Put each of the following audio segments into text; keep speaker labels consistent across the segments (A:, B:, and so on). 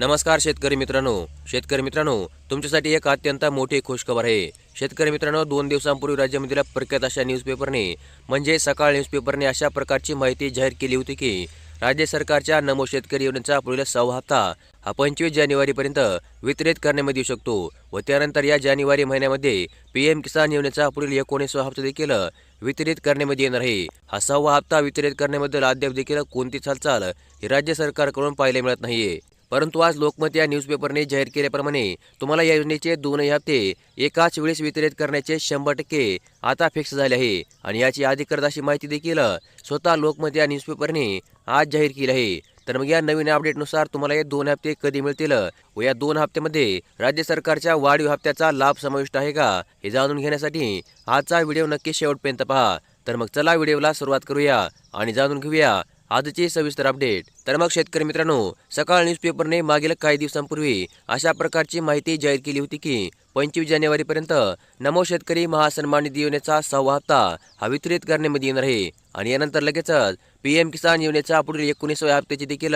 A: नमस्कार शेतकरी मित्रांनो. शेतकरी मित्रांनो तुमच्यासाठी एक अत्यंत मोठी खुशखबर आहे. शेतकरी मित्रांनो दोन दिवसांपूर्वी राज्यामधील प्रख्यात अशा न्यूजपेपरने म्हणजे सकाळ न्यूजपेपरने अशा प्रकारची माहिती जाहीर केली होती की राज्य सरकारच्या नमो शेतकरी योजनेचा पुढील सव्वा हप्ता हा पंचवीस जानेवारीपर्यंत वितरित करण्यामध्ये येऊ शकतो व त्यानंतर या जानेवारी महिन्यामध्ये पी एम किसान योजनेचा पुढील एकोणीसवा हप्ता देखील वितरित करण्यामध्ये येणार आहे. हा सहावा हप्ता वितरित करण्याबद्दल अद्याप देखील कोणतीच हालचाल ही राज्य सरकारकडून पाहायला मिळत नाहीये. परंतु आज लोकमत या न्यूजपेपरने जाहीर केल्याप्रमाणे तुम्हाला या योजनेचे दोनही हप्ते एकाच वेळेस वितरित करण्याचे शंभर टक्के आता फिक्स झाले आहे. आणि याची अधिकृत अशी माहिती देखील स्वतः लोकमत या न्यूजपेपरने आज जाहीर केली आहे. तर मग या नवीन अपडेटनुसार तुम्हाला हे दोन हप्ते कधी मिळतील व या दोन हप्त्यामध्ये राज्य सरकारच्या वाढीव हप्त्याचा लाभ समाविष्ट आहे का हे जाणून घेण्यासाठी आजचा व्हिडिओ नक्की शेवटपर्यंत पहा. तर मग चला व्हिडिओला सुरुवात करूया आणि जाणून घेऊया आजचे सविस्तर अपडेट. तर मग शेतकरी मित्रांनो सकाळ न्यूजपेपरने मागील काही दिवसांपूर्वी अशा प्रकारची माहिती जाहीर केली होती की पंचवीस जानेवारीपर्यंत नमो शेतकरी महासन्मान निधी योजनेचा सहावा हप्ता हा वितरित करण्यामध्ये येणार आहे. आणि यानंतर लगेचच पी एम किसान योजनेच्या पुढील एकोणीसव्या हप्त्याचे देखील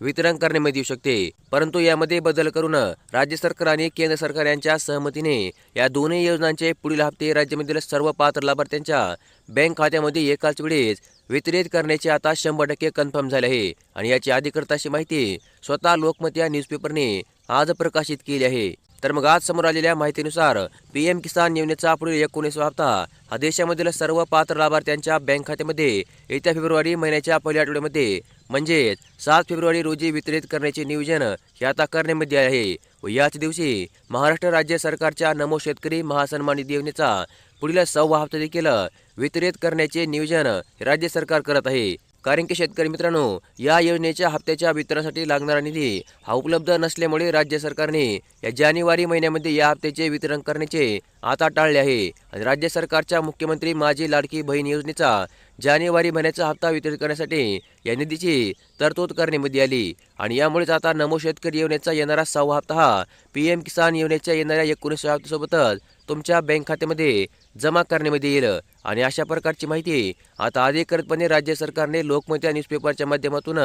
A: वितरण करण्यामध्ये येऊ शकते. परंतु यामध्ये बदल करून राज्य सरकार आणि केंद्र सरकार यांच्या सहमतीने या दोन्ही योजनांचे पुढील हप्ते राज्यामधील सर्व पात्र लाभार्थ्यांच्या बँक खात्यामध्ये एकाच वेळेस वितरित करण्याचे आता शंभर टक्के कन्फर्म झाले आहे. आणि याची अधिकृत अशी माहिती स्वतः लोकमत या न्यूजपेपरने आज प्रकाशित केली आहे. तर मग आज समोर आलेल्या माहितीनुसार पी एम किसान योजनेचा पुढील एकोणीसवा हप्ता हा देशामधील सर्व पात्र लाभार्थ्यांच्या बँक खात्यामध्ये येत्या फेब्रुवारी महिन्याच्या पहिल्या आठवड्यामध्ये म्हणजेच सात फेब्रुवारी रोजी वितरित करण्याचे नियोजन हे आता करण्यामध्ये आहे व याच दिवशी महाराष्ट्र राज्य सरकारच्या नमो शेतकरी महासन्मान निधी योजनेचा पुढील सव्वा हप्ता देखील वितरित करण्याचे नियोजन राज्य सरकार करत आहे. कारण की शेतकरी मित्रांनो या योजनेच्या हप्त्याच्या वितरणासाठी लागणारा निधी हा उपलब्ध नसल्यामुळे राज्य सरकारने या जानेवारी महिन्यामध्ये या हप्त्याचे वितरण करण्याचे आता टाळले आहे. आणि राज्य सरकारच्या मुख्यमंत्री माझी लाडकी बहीण योजनेचा जानेवारी महिन्याचा हप्ता वितरित करण्यासाठी या निधीची तरतूद करण्यामध्ये आली. आणि यामुळेच आता नमो शेतकरी योजनेचा येणारा सहावा हप्ता हा पी एम किसान योजनेच्या येणाऱ्या एकोणीसव्या हप्त्यासोबतच तुमच्या बँक खात्यामध्ये जमा करण्यामध्ये येईल. आणि अशा प्रकारची माहिती आता अधिकृतपणे राज्य सरकारने लोकमत या न्यूजपेपरच्या माध्यमातून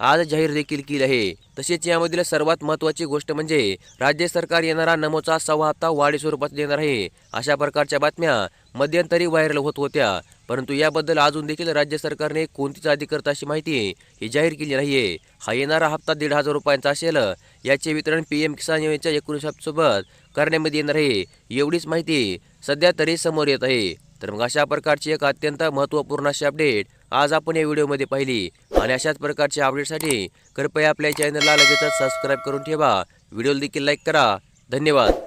A: आज जाहीर देखील केली आहे. तसेच यामधील सर्वात महत्वाची गोष्ट म्हणजे राज्य सरकार येणारा नमोचा सव्वा हप्ता वाढी स्वरूपात देणार आहे. अशा प्रकारच्या बातम्या मध्यंतरी व्हायरल होत होत्या. परंतु याबद्दल अजून देखील राज्य सरकारने कोणतीच अधिकृत अशी माहिती ही जाहीर केली नाहीये. हा येणारा हप्ता दीड हजार रुपयांचा असेल याचे वितरण पी एम किसान योजनेच्या एकोणीस सोबत करण्यामध्ये येणार आहे एवढीच माहिती सध्या तरी समोर येत आहे. तर मग अशा प्रकारची एक अत्यंत महत्त्वपूर्ण अशी अपडेट आज आपण या व्हिडिओमध्ये पाहिली. आणि अशाच प्रकारच्या अपडेटसाठी कृपया आपल्या चॅनलला लगेचच सबस्क्राईब करून ठेवा. व्हिडिओला देखील लाईक करा. धन्यवाद.